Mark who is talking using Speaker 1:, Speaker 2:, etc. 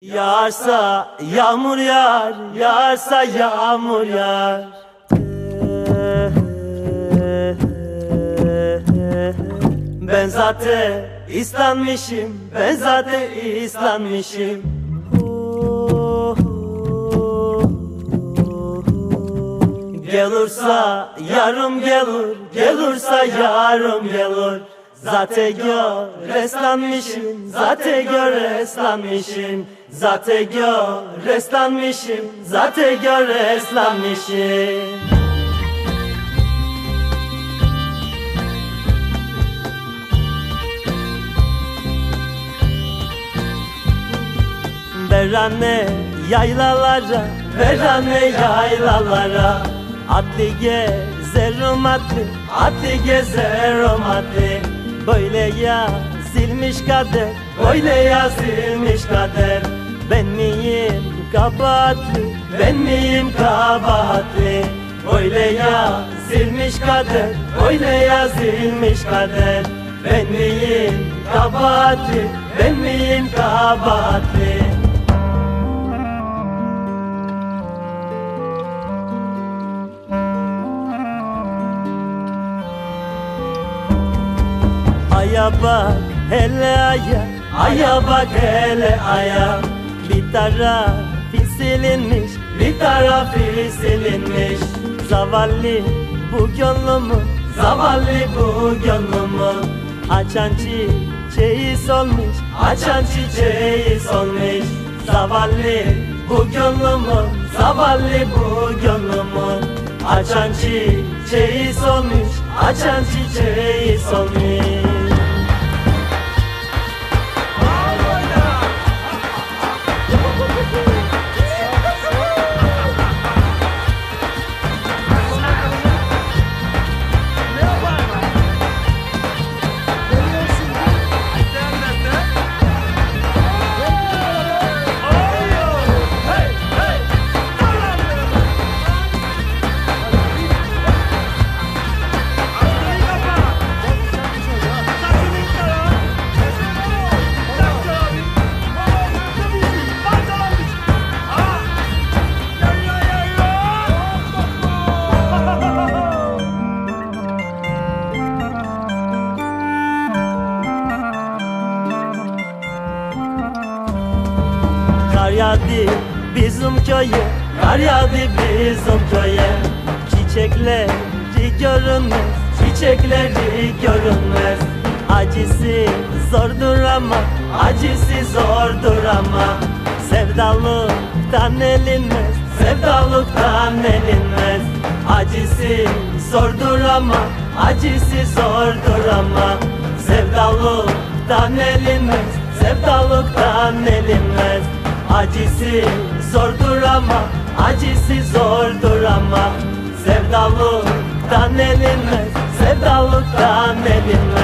Speaker 1: Yağarsa yağmur yağar, yağarsa yağmur yağar. Ben zaten islanmışım, ben zaten islanmışım. Gelursa yarım gelir, gelursa yarım gelir. Zaten gör reslanmışım, zaten gör Zaten gör reslanmışım, zaten gör reslanmışım. Verane yaylalara, verane yaylalara. Atlı gezerim atlı, atlı gezerim atlı Böyle yazılmış kader, böyle yazılmış kader Ben miyim kabahatli, ben miyim kabahatli? Böyle yazılmış kader, böyle yazılmış kader. Ben miyim kabahatli, ben miyim kabahatli? Aya bak hele aya. Aya bak hele aya Bir tarafı silinmiş Bir tarafı silinmiş. Zavallı bu gönlümü Zavallı bu gönlümü. Açan çiçeği solmuş Açan çiçeği solmuş. Zavallı bu gönlümü Zavallı bu gönlümü. Açan çiçeği solmuş Açan çiçeği solmuş yağdı bizim köye Kar yağdı bizim köye Çiçekleri görünmez Çiçekleri görünmez. Acısı zordur ama Acısı zordur ama Sevdalıktan elinmez Sevdalıktan elinmez. Acısı zordur ama Acısı zordur ama Sevdalıktan elinmez Sevdalıktan elinmez Acısı zordur ama Acısı zordur ama. Sevdalıktan elinmez Sevdalıktan elinmez